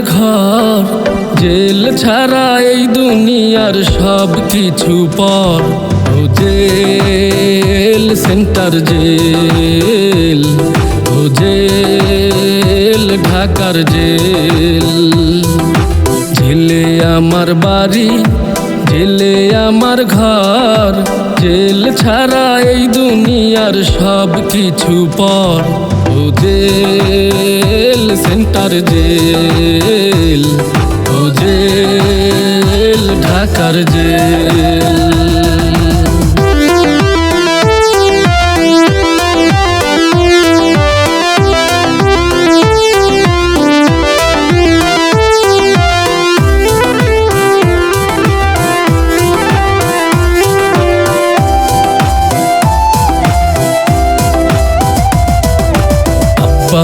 ঘর। জেল ছাড়া এই দুনিয়ার সব কিছু পর। ও জেল, সেন্টার জেল। ও জেল, ঢাকার জেল। জেলে আমার বাড়ি, জেলে আমার ঘর। জেল ছাড়া এই দুনিয়ার সব কিছু পর। জেল সেন্টার জেল ও জেল ঢাকার জেল।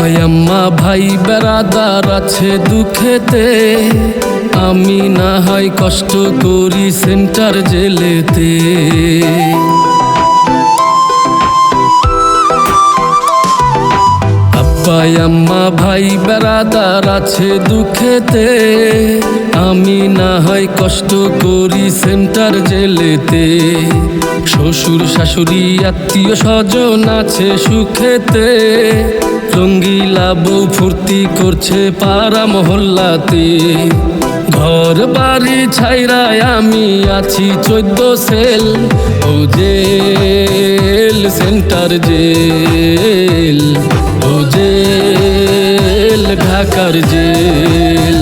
আব্বা আম্মা, ভাই বেড়াদার আছে দুঃখেতে। আমি না হয় কষ্ট করি সেন্টার জেলেতে। আব্বা আম্মা, ভাই বেড়াদার আছে দুঃখেতে। আমি না হয় কষ্ট করি সেন্টার জেলেতে। শ্বশুর, শাশুড়ি আত্মীয় স্বজন আছে সুখেতে। রঙ্গিলা বউ ফুর্তি করছে পাড়া মহল্লাতে। ঘর বাড়ি ছাইরায় আমি আছি চোদ্দ সেল। ও জেল, সেন্টার জেল। ও জেল, ঢাকার জেল।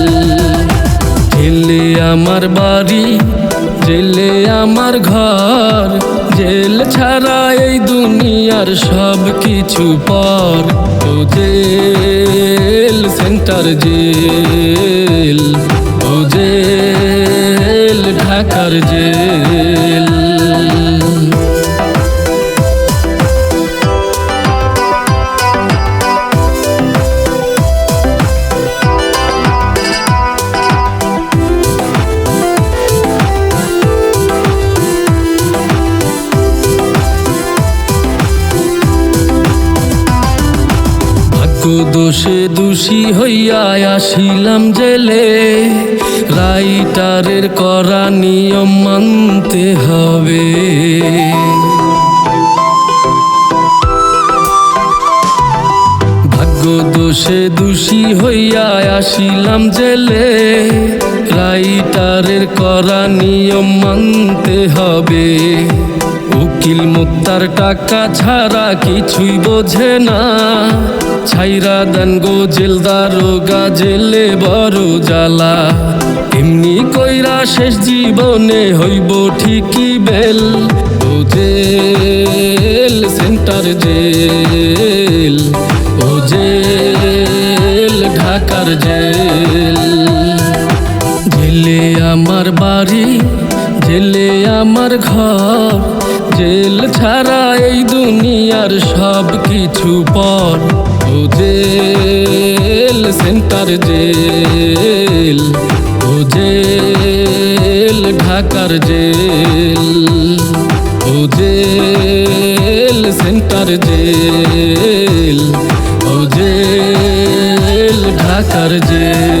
জেলে আমার বাড়ি জেলে আমার ঘর, জেল ছাড়া এই দুনিয়ার সব কিছু পর। ও জেল, সেন্টার জেল, ও জেল, ঢাকার জেল। দোষে দোষী হইয়া আসিলাম জেলে। রাইটারের করা নিয়ম মানতে হবে। ভাগ্য দোষে দোষী হইয়া আসিলাম জেলে। রাইটারের করা নিয়ম মানতে হবে। উকিল মুক্তার টাকা ছাড়া কিছুই বোঝে না। ছাইরা দেন গো জেলদার গা জেলে বড় জ্বালা। এমনি কইরা শেষ জীবনে হইব ঠিকই বেল। ও জেল, সেন্টার জেল, ও জেল, ঢাকার জেল। জেলে আমার বাড়ি, জেলে আমার ঘর, জেল ছাড়া এই দুনিয়ার সব কিছু পর। ও জেল, সেন্টার জেল, ও জেল, ঢাকার জেল, ও জেল, সেন্টার জেল, ও জেল, ঢাকার জেল।